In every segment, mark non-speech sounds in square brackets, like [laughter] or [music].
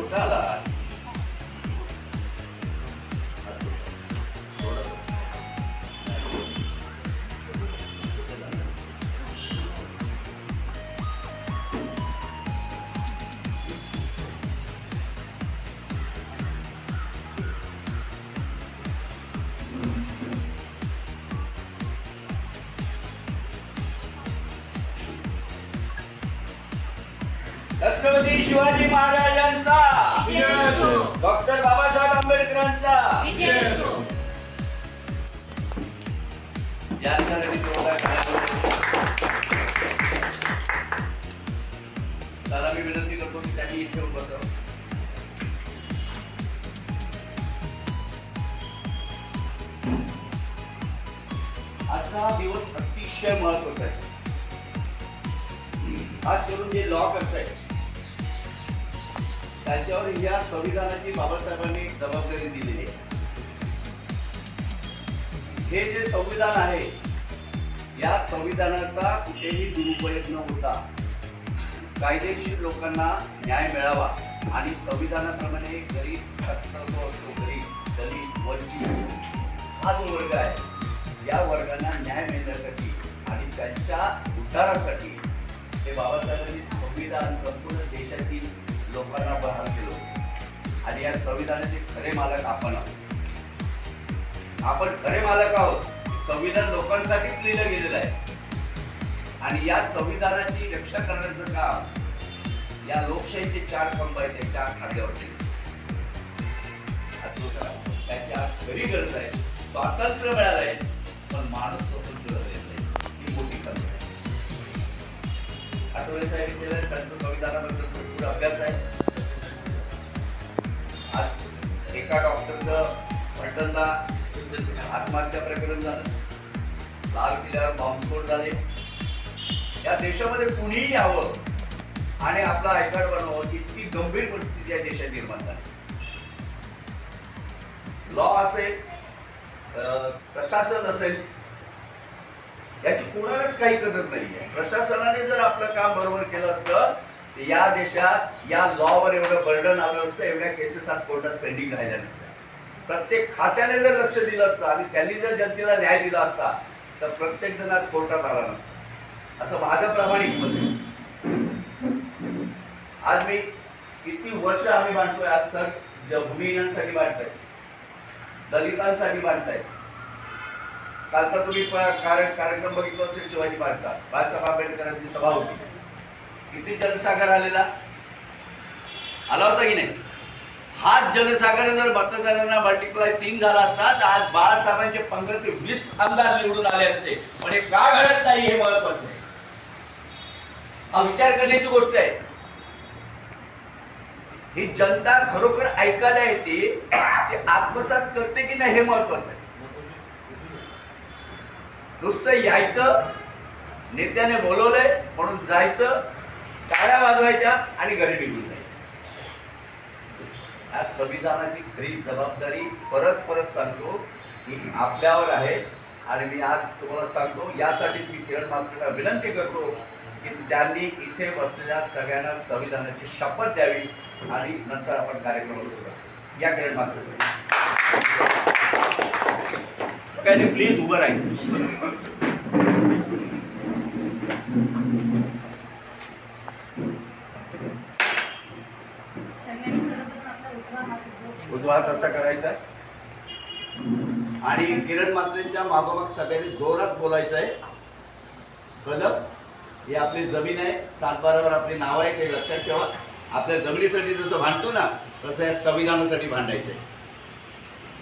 कुठं आला छत्रपती शिवाजी महाराजांचा त्याला मी विनंती करतो की त्यांनी इथे बसावं आजचा हा दिवस अतिशय महत्त्वाचा आहे. खास करून जे लॉ करतायत त्यांच्यावर या संविधानाची बाबासाहेबांनी जबाबदारी दिलेली आहे. हे जे संविधान आहे या संविधानाचा कुठेही दुरुपयोग न होता कायदेशीर लोकांना न्याय मिळावा आणि संविधानाप्रमाणे गरीब छात्र असतो गरीब दलित वंचित हा जो वर्ग आहे या वर्गांना न्याय मिळण्यासाठी आणि त्यांच्या उद्धारासाठी हे बाबासाहेबांनी संविधान संपूर्ण देशातील लोकांना बहाल केलं. आणि या संविधानाचे खरे मालक आपण आहोत. आपण खरे मालक आहोत. संविधान लोकांसाठीच लिहिलं गेलेलं आहे. आणि या संविधानाची रक्षा करण्याचं काम या लोकशाहीचे चार पंप आहेत ते चार खांद्यावरती त्याची आज खरी गरज आहे स्वातंत्र्य मिळालं आहे पण माणूस स्वतंत्र ही मोठी कमी आहे. आठवले साहेब केलं त्यांचं संविधानाबद्दल भरपूर अभ्यास आहे. आज एका डॉक्टरचं पलटणला आत्महत्या प्रकरण झालं. लाल किल्ल्यावर बॉम्बस्फोट झाले. या देशामध्ये कुणीही यावं आणि आपला आयकार्ड बनवावं इतकी गंभीर परिस्थिती या देशात निर्माण झाली. लॉ असेल प्रशासन असेल याची कोणालाच काही कदर नाहीये. प्रशासनाने जर आपलं काम बरोबर केलं असतं तर या देशात या लॉवर एवढं बर्डन आलं असतं एवढ्या केसेस आज कोर्टात पेंडिंग राहिल्या नसत्या. प्रत्येक खात्याने जर लक्ष दिलं असतं आणि त्यांनी जर जनतेला न्याय दिला असता तर प्रत्येक जण आज कोर्टात आला नसता. असं माझं प्रामाणिक मत आहे. आज मी किती वर्ष आम्ही मांडतोय आज सर भूमिहीनांसाठी मांडताय दलितांसाठी काल तर तुम्ही कार्य- कार्यक्रम बघितला असेल शिवाजी पार्कला बाळासाहेब आंबेडकरांची सभा होती. किती जनसागर आलेला? आला होता की नाही? हाच जनसागर जर मतदारांना मल्टिप्लाय तीन झाला असता तर आज बाळासाहेबांचे पंधरा ते वीस आमदार निवडून आले असते. पण हे का घडत नाही हे महत्वाचं आहे. हा विचार करण्याची गोष्ट आहे. ही जनता खरोखर ऐकायला येते ते आत्मसात करते की नाही हे महत्वाचं आहे. नुसतं यायचं नेत्याने बोलवलंय म्हणून जायचं टाळ्या वाजवायच्या आणि घरी निघून आज या संविधानाची खरी जबाबदारी परत परत सांगतो की आपल्यावर आहे आणि मी आज तुम्हाला सांगतो यासाठी मी किरण मात्रेला विनंती करतो की त्यांनी इथे बसलेल्या सगळ्यांना संविधानाची शपथ द्यावी आणि नंतर आपण कार्यक्रमाला सुरुवात या किरण मात्रे सगळ्यांनी प्लीज उभं राहील सगळ्यांनी सर्वप्रथम आपला उजवा हात असा करायचा आणि किरण मात्रेंच्या मागोमाग सगळ्यांनी जोरात बोलायचं आहे कळलं ही आपली जमीन आहे सातबारावर आपली नाव आहे ते लक्षात ठेवा. आपल्या जमिनीसाठी जसं भांडतो ना तसं या संविधानासाठी भांडायचं आहे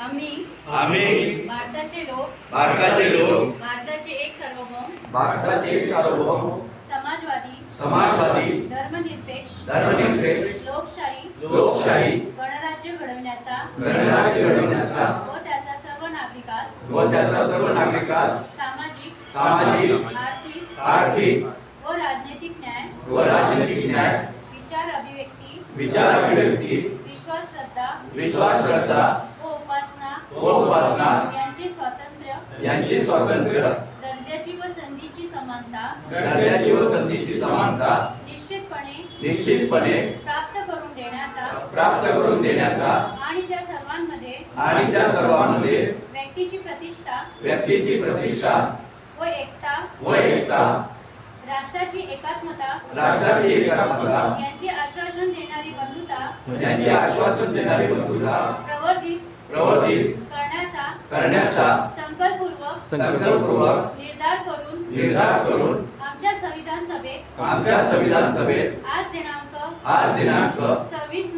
आम्ही आम्ही भारताचे लोक भारताचे लोक भारताचे एक सार्वभौम भारताचे एक सार्वभौम समाजवादी समाजवादी धर्मनिरपेक्ष धर्मनिरपेक्ष लोकशाही लोकशाही गणराज्य घडवण्याचा. व त्याचा सर्व नागरिकास. व त्याचा सर्व नागरिकास. सामाजिक सामाजिक आर्थिक आर्थिक. व राजनैतिक न्याय. व राजनैतिक न्याय. विचार अभिव्यक्ती. विचार अभिव्यक्ती. विश्वास श्रद्धा. विश्वास श्रद्धा. व उपासना. व उपासना. यांचे स्वातंत्र्य. यांचे स्वातंत्र्य. दर्जाची व संधीची समानता. दर्जाची व संधीची समानता. निश्चितपणे. निश्चितपणे. प्राप्त करून देण्याचा आणि त्या सर्वांमध्ये आणि त्या सर्वांमध्ये व्यक्तीची प्रतिष्ठा व्यक्तीची प्रतिष्ठा व एकता व एकता राष्ट्राची एकात्मता राष्ट्राची एकात्मता यांची आश्वासन देणारी बंधुता यांचे आश्वासन देणारी बंधुता प्रवर्धित प्रवर्धित करण्याचा करण्याचा संकल्पपूर्वक संकल्पपूर्वक निर्धार करून निर्धार करून आमच्या संविधान सभेत आमच्या संविधान सभेत आज दिनांक आज दिनांक सव्वीस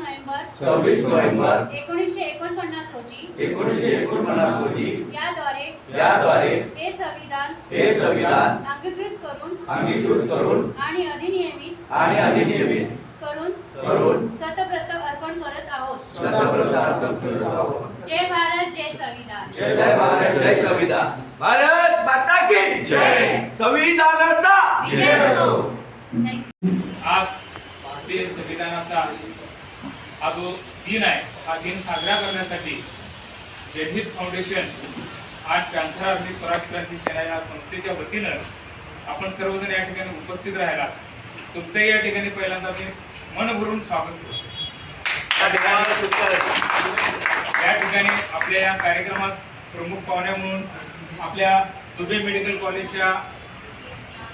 सव्वीस नोव्हेंबर एकोणीसशे एकोणपन्नास रोजी एकोणीसशे एकोणपन्नास रोजी याद्वारे याद्वारे हे संविधान हे संविधान अंगीकृत करून अंगीकृत करून आणि अधिनियमित आणि अधिनियमित करून करून सतप्रत अर्पण करत आहोत. शतप्रताप करत आहोत. जय भारत जय संविधान. जय भारत जय संविधान. भारत माता की जय. संविधानाचा. विजय असो you. आज भारतीय संविधानाचा हा जो दिन आहे हा दिन साजरा करण्यासाठी जनहित फाउंडेशन आणि पॅन्थर आर्मी स्वराज क्रांती सेना या संस्थेच्या वतीनं आपण सर्वजण या ठिकाणी उपस्थित राहिला तुमचंही या ठिकाणी पहिल्यांदा मी मन भरून स्वागत करतो. या ठिकाणी या ठिकाणी आपल्या या कार्यक्रमास प्रमुख पाहुण्या म्हणून आपल्या दुबे मेडिकल कॉलेजच्या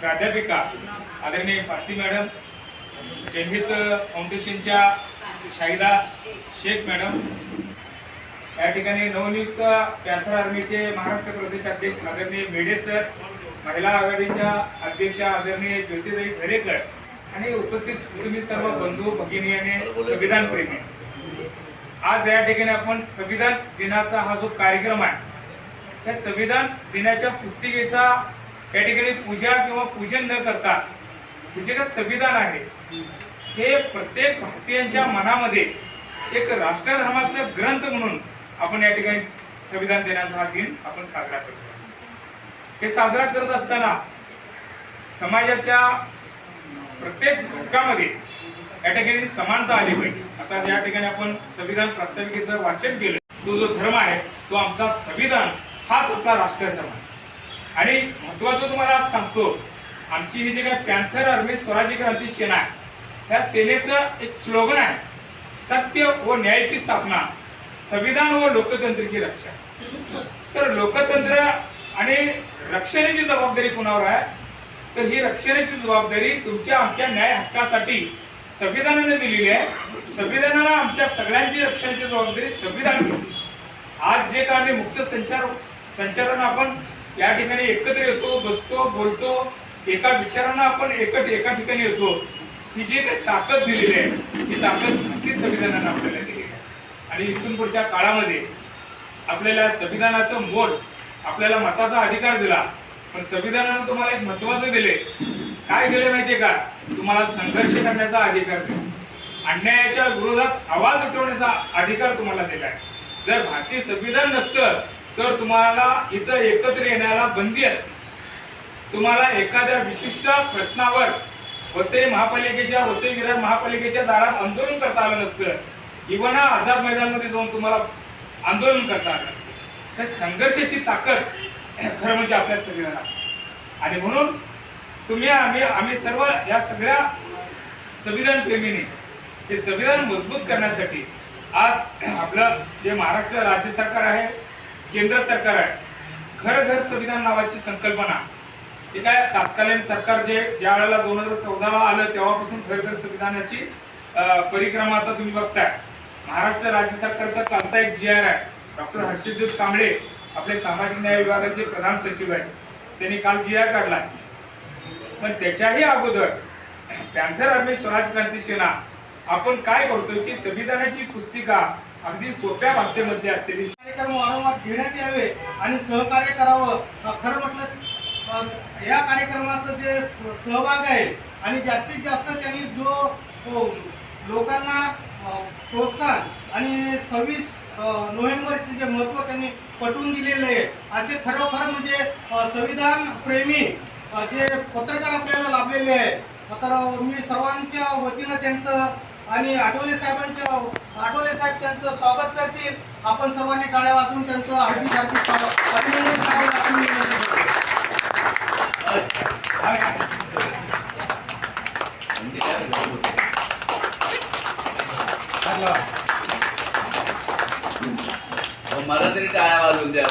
प्राध्यापिका आदरणीय फासी मॅडम जनहित फाउंडेशनच्या शाहिदा शेख मॅडम. या ठिकाणी नवनियुक्त पॅन्थर आर्मीचे महाराष्ट्र प्रदेशाध्यक्ष आदरणीय मेढे सर महिला आघाडीच्या अध्यक्षा आदरणीय ज्योतिदाई झरेकर आणि उपस्थित तुम्ही सर्व बंधू भगिनी आणि संविधान प्रेमी आज या ठिकाणी आपण संविधान दिनाचा हा जो कार्यक्रम आहे त्या संविधान दिनाच्या पुस्तिकेचा या ठिकाणी पूजा किंवा पूजन न करता हे जे काय संविधान आहे हे प्रत्येक भारतीयांच्या मनामध्ये एक राष्ट्रधर्माचा ग्रंथ म्हणून आपण या ठिकाणी संविधान देण्याचा हा दिन आपण साजरा करतो. हे साजरा करत असताना समाजाच्या प्रत्येक घटकामध्ये या ठिकाणी समानता आली पाहिजे. आता या ठिकाणी आपण संविधान प्रास्ताविकेचं वाचन केलं. तो जो धर्म आहे तो आमचा संविधान हाच आपला राष्ट्रधर्म आहे. आणि महत्वाचं तुम्हाला आज सांगतो आमची ही जी काय पॅन्थर आर्मी स्वराज्य क्रांती सेना आहे या सेनेचं एक स्लोगन आहे सत्य व न्यायाची स्थापना संविधान व लोकतंत्र की रक्षा. तर लोकतंत्र आणि रक्षणेची जबाबदारी कुणावर आहे? तर ही रक्षणेची जबाबदारी तुमच्या आमच्या न्याय हक्कासाठी संविधानाने दिलेली आहे. संविधानाला आमच्या सगळ्यांची रक्षणाची जबाबदारी संविधान आज जे काही मुक्त संचार संचारानं आपण या ठिकाणी एकत्र येतो बसतो बोलतो एका विचारानं आपण एकत्र एका ठिकाणी येतो ही जी काही ताकद दिलेली आहे ही ताकद नक्कीच संविधानानं आपल्याला दिलेली आहे. आणि इथून पुढच्या काळामध्ये आपल्याला संविधानाचं मोठ आपल्याला मताचा अधिकार दिला पण संविधानानं तुम्हाला एक महत्वाचं दिले. काय दिले माहितीये का? तुम्हाला संघर्ष करण्याचा अधिकार दिला. अन्यायाच्या विरोधात आवाज उठवण्याचा अधिकार तुम्हाला दिलाय जर भारतीय संविधान नसतं तर तुम्हाला इथं एकत्र येण्याला बंदी असते. तुम्हाला एखाद्या विशिष्ट प्रश्नावर वसई महापालिकेच्या वसई विरार महापालिकेच्या दारात आंदोलन करता आलं नसतं. इव्हन आझाद मैदानमध्ये जाऊन तुम्हाला आंदोलन करता आलं नसतं. त्या संघर्षाची ताकद [clears throat] खरं म्हणजे आपल्या सगळ्यांना. आणि म्हणून तुम्ही आम्ही आम्ही सर्व या सगळ्या संविधान प्रेमीने हे संविधान मजबूत करण्यासाठी आज [clears throat] आपलं जे महाराष्ट्र राज्य सरकार आहे केंद्र सरकार आहे घर घर संविधान नावाची संकल्पना ठीक आहे तत्कालीन सरकार जे ज्या वेळेला दोन हजार चौदाला आलं तेव्हापासून घर संविधानाची परिक्रमा आता तुम्ही बघताय. महाराष्ट्र राज्य सरकारचा कालचा एक जी आर आहे. डॉक्टर हर्षदेव कांबळे आपले सामाजिक न्याय विभागाचे प्रधान सचिव आहेत. त्यांनी काल जी आर काढला. पण त्याच्याही अगोदर पॅन्थर आर्मी स्वराज क्रांती सेना आपण काय करतोय की संविधानाची पुस्तिका अगदी सोप्या भाषेमध्ये असते कार्यक्रम वारंवार घेण्यात यावे आणि सहकार्य करावं. खरं म्हटलं या कार्यक्रमाचं जे सहभाग आहे आणि जास्तीत जास्त त्यांनी जो हो, लोकांना प्रोत्साहन आणि सव्वीस नोव्हेंबरचे जे महत्त्व त्यांनी पटवून दिलेलं आहे असे खरोखर म्हणजे संविधान प्रेमी जे पत्रकार आपल्याला लाभलेले आहे. तर मी सर्वांच्या वतीनं त्यांचं आणि आठवले साहेबांच्या आठवले साहेब त्यांचं स्वागत करतील आपण सर्वांनी टाळ्या वाजून त्यांचं हार्दिक हार्दिक स्वागत. अभिनंदन करावं आपण विनंती करतो. चला मला तरी टाळ्या वाजून द्या.